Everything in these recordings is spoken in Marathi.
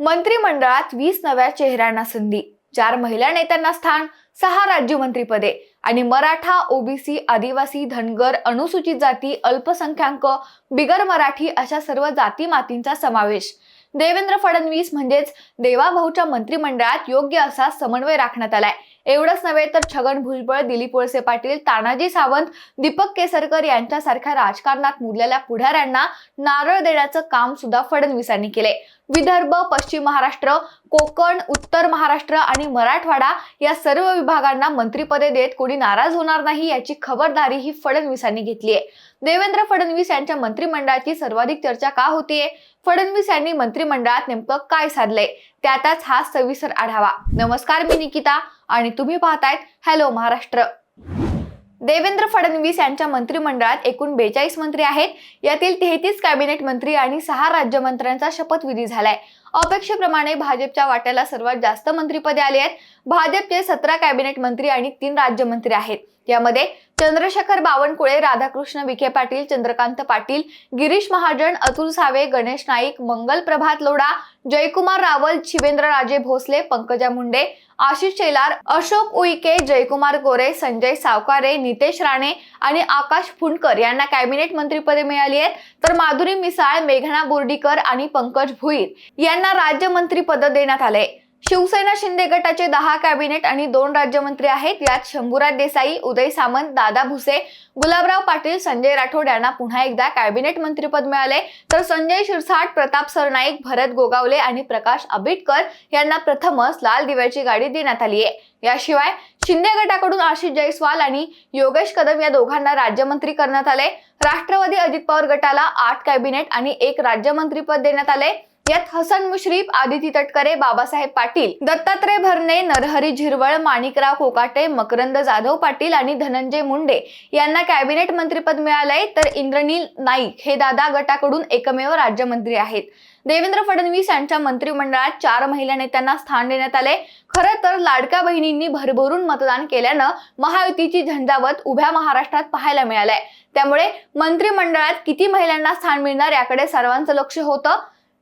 मंत्रिमंडळात वीस नव्या चेहऱ्यांना संधी चार महिला नेत्यांना स्थान सहा राज्यमंत्रीपदे आणि मराठा ओबीसी आदिवासी धनगर अनुसूचित जाती अल्पसंख्याक बिगर मराठी अशा सर्व जाती मातींचा समावेश. देवेंद्र फडणवीस म्हणजेच देवाभाऊच्या मंत्रिमंडळात योग्य असा समन्वय राखण्यात आलाय. एवढंच नव्हे तर छगन भुजबळ दिलीप वळसे पाटील तानाजी सावंत दीपक केसरकर यांच्यासारख्या राजकारणात मुरलेल्या पुढाऱ्यांना नारळ देण्याचं काम सुद्धा फडणवीसांनी केले विदर्भ पश्चिम महाराष्ट्र कोकण उत्तर महाराष्ट्र आणि मराठवाडा या सर्व विभागांना मंत्रिपदे देत कोणी नाराज होणार नाही याची खबरदारी ही फडणवीसांनी घेतली आहे देवेंद्र फडणवीस यांच्या मंत्रिमंडळाची सर्वाधिक चर्चा का होतीये? फडणवीस यांनी मंत्रिमंडळात नेमकं काय साधलंय? त्यातच हा सविस्तर आढावा. नमस्कार मी निकिता आणि तुम्ही पाहतायत हॅलो महाराष्ट्र. देवेंद्र फडणवीस यांच्या मंत्रिमंडळात एकूण बेचाळीस मंत्री आहेत. यातील तेहतीस कॅबिनेट मंत्री आणि सहा राज्यमंत्र्यांचा शपथविधी झालाय. अपेक्षेप्रमाणे भाजपच्या वाट्याला सर्वात जास्त मंत्रिपदे आली आहेत. भाजपचे सतरा कॅबिनेट मंत्री आणि तीन राज्यमंत्री आहेत. यामध्ये चंद्रशेखर बावनकुळे राधाकृष्ण विखे पाटील चंद्रकांत पाटील गिरीश महाजन अतुल सावे गणेश नाईक मंगल प्रभात लोढा जयकुमार रावल शिवेंद्रराजे भोसले पंकजा मुंडे आशिष शेलार अशोक उईके जयकुमार गोरे संजय सावकारे नितेश राणे आणि आकाश फुंडकर यांना कॅबिनेट मंत्रीपदे मिळाली आहेत. तर माधुरी मिसाळ मेघना बोर्डीकर आणि पंकज भुईर यांना राज्यमंत्रीपद देण्यात आले. शिवसेना शिंदे गटाचे दहा कॅबिनेट आणि दोन राज्यमंत्री आहेत. यात शंभूराज देसाई उदय सामंत दादा भुसे गुलाबराव पाटील संजय राठोड यांना पुन्हा एकदा कॅबिनेट मंत्रीपद मिळाले. तर संजय शिरसाट प्रताप सरनाईक भरत गोगावले आणि प्रकाश आंबेडकर यांना प्रथमच लाल दिव्याची गाडी देण्यात आली आहे. याशिवाय शिंदे गटाकडून आशिष जयस्वाल आणि योगेश कदम या दोघांना राज्यमंत्री करण्यात आले. राष्ट्रवादी अजित पवार गटाला आठ कॅबिनेट आणि एक राज्यमंत्रीपद देण्यात आले. यात हसन मुश्रीफ आदिती तटकरे बाबासाहेब पाटील दत्तात्रय भरणे नरहरी झिरवळ माणिकराव कोकाटे मकरंद जाधव पाटील आणि धनंजय मुंडे यांना कॅबिनेट मंत्रीपद मिळालंय तर इंद्रनील नाईक हे दादा गटाकडून एकमेव राज्यमंत्री आहेत. देवेंद्र फडणवीस यांच्या मंत्रिमंडळात चार महिला नेत्यांना स्थान देण्यात आले खरं तर लाडक्या बहिणींनी भरभरून मतदान केल्यानं महायुतीची झंझावत उभ्या महाराष्ट्रात पाहायला मिळालंय. त्यामुळे मंत्रिमंडळात किती महिलांना स्थान मिळणार याकडे सर्वांचं लक्ष होतं.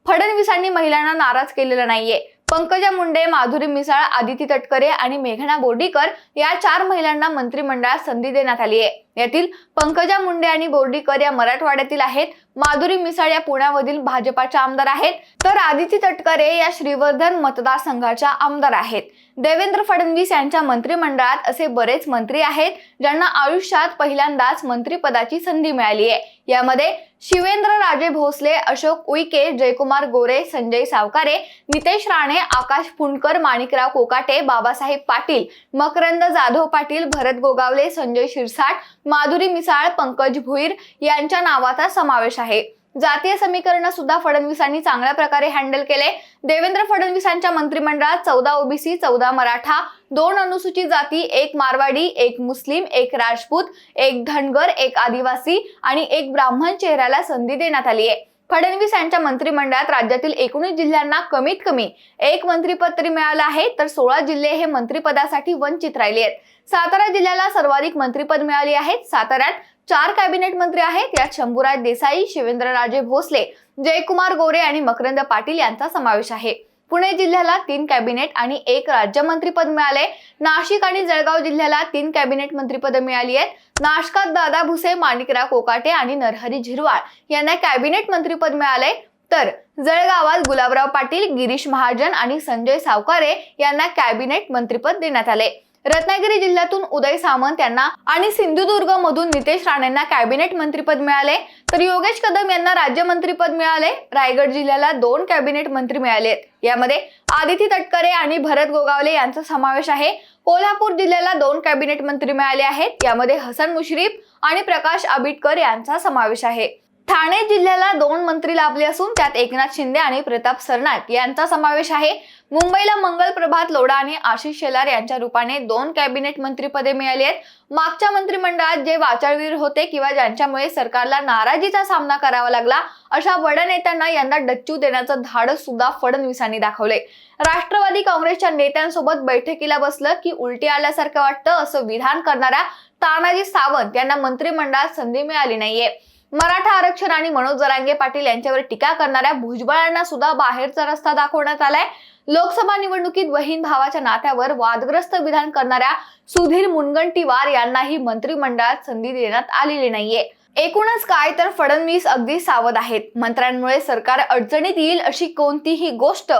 फडणवीसांनी महिलांना नाराज केलेला नाहीये. पंकजा मुंडे माधुरी मिसाळ आदिती तटकरे आणि मेघना बोर्डीकर या चार महिलांना मंत्रिमंडळात संधी देण्यात आली आहे यातील पंकजा मुंडे आणि बोर्डीकर या मराठवाड्यातील आहेत. माधुरी मिसाळ या पुण्यामधील भाजपाच्या आमदार आहेत. तर आदिती तटकरे या श्रीवर्धन मतदारसंघाच्या आमदार आहेत. देवेंद्र फडणवीस यांच्या मंत्रिमंडळात असे बरेच मंत्री आहेत ज्यांना आयुष्यात पहिल्यांदाच मंत्रिपदाची संधी मिळाली आहे. यामध्ये शिवेंद्र राजे भोसले अशोक उईके जयकुमार गोरे संजय सावकारे नितेश राणे आकाश फुंडकर माणिकराव कोकाटे बाबासाहेब पाटील मकरंद जाधव पाटील भरत गोगावले संजय शिरसाट माधुरी मिसाळ पंकज भुईर यांच्या नावाचा समावेश आहे. जातीय समीकरण सुद्धा फडणवीसांनी चांगल्या प्रकारे हँडल केले. देवेंद्र फडणवीसांच्या मंत्रिमंडळात चौदा ओबीसी चौदा मराठा दोन अनुसूचित जाती एक मारवाडी एक मुस्लिम एक राजपूत एक धनगर एक आदिवासी आणि एक ब्राह्मण चेहऱ्याला संधी देण्यात आली आहे. फडणवीस यांच्या मंत्रिमंडळात राज्यातील एकोणीस जिल्ह्यांना कमीत कमी एक मंत्रिपद तरी मिळालं आहे तर सोळा जिल्हे हे मंत्रिपदासाठी वंचित राहिले आहेत. सातारा जिल्ह्याला सर्वाधिक मंत्रिपद मिळाली आहेत. साताऱ्यात चार कॅबिनेट मंत्री आहेत. यात शंभूराज देसाई शिवेंद्रराजे भोसले जयकुमार गोरे आणि मकरंद पाटील यांचा समावेश आहे. पुणे जिल्ह्याला तीन कॅबिनेट आणि एक राज्यमंत्रीपद मिळाले. नाशिक आणि जळगाव जिल्ह्याला तीन कॅबिनेट मंत्रीपद मिळाली आहेत. नाशकात दादा भुसे माणिकराव कोकाटे आणि नरहरी झिरवाळ यांना कॅबिनेट मंत्रीपद मिळाले. तर जळगावात गुलाबराव पाटील गिरीश महाजन आणि संजय सावकारे यांना कॅबिनेट मंत्रीपद देण्यात आले. रत्नागिरी जिल्ह्यातून उदय सामंत यांना आणि सिंधुदुर्ग मधून नितेश राणेंना कॅबिनेट मंत्रीपद मिळाले. तर योगेश कदम यांना राज्यमंत्रीपद मिळाले. रायगड जिल्ह्याला दोन कॅबिनेट मंत्री मिळाले आहेत. यामध्ये आदिती तटकरे आणि भरत गोगावले यांचा समावेश आहे. कोल्हापूर जिल्ह्याला दोन कॅबिनेट मंत्री मिळाले आहेत. यामध्ये हसन मुश्रीफ आणि प्रकाश आबिटकर यांचा समावेश आहे. ठाणे जिल्ह्याला दोन मंत्री लाभले असून त्यात एकनाथ शिंदे आणि प्रताप सरनाईक यांचा समावेश आहे. मुंबईला मंगल प्रभात लोढा आणि आशिष शेलार यांच्या रूपाने दोन कॅबिनेट मंत्रीपदे मिळाली आहेत. मागच्या मंत्रिमंडळात जे वाचाळवीर होते किंवा ज्यांच्यामुळे सरकारला नाराजीचा सामना करावा लागला अशा बड नेत्यांना यंदा डच्चू देण्याचं धाडस सुद्धा फडणवीसांनी दाखवले राष्ट्रवादी काँग्रेसच्या नेत्यांसोबत बैठकीला बसलं की उलटी आल्यासारखं वाटतं असं विधान करणाऱ्या तानाजी सावंत यांना मंत्रिमंडळात संधी मिळाली नाहीये. मराठा आरक्षण आणि मनोज जरांगे पाटील यांच्यावर टीका करणाऱ्या भुजबळांना सुद्धा बाहेरचा रस्ता दाखवण्यात आलाय. लोकसभा निवडणुकीत बहीण भावाच्या नात्यावर वादग्रस्त विधान करणाऱ्या सुधीर मुनगंटीवार यांनाही मंत्रिमंडळात संधी देण्यात आलेली नाहीये. एकूणच काय तर फडणवीस अगदी सावध आहेत. मंत्र्यांमुळे सरकार अडचणीत येईल अशी कोणतीही गोष्ट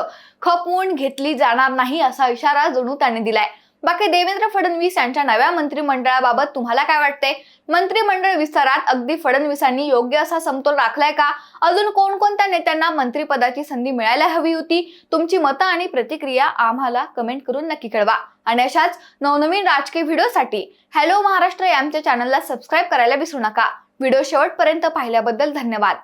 खपवून घेतली जाणार नाही असा इशारा जणू त्यांनी दिलाय. बाकी देवेंद्र फडणवीस यांच्या नव्या मंत्रिमंडळाबाबत तुम्हाला काय वाटते मंत्रिमंडळ विस्तारात अगदी फडणवीसांनी योग्य असा समतोल राखलाय का? अजून कोणकोणत्या नेत्यांना मंत्रिपदाची संधी मिळायला हवी होती? तुमची मतं आणि प्रतिक्रिया आम्हाला कमेंट करून नक्की कळवा. आणि अशाच नवनवीन राजकीय व्हिडिओसाठी हॅलो महाराष्ट्र या आमच्या चॅनलला सबस्क्राईब करायला विसरू नका. व्हिडिओ शेवटपर्यंत पाहिल्याबद्दल धन्यवाद.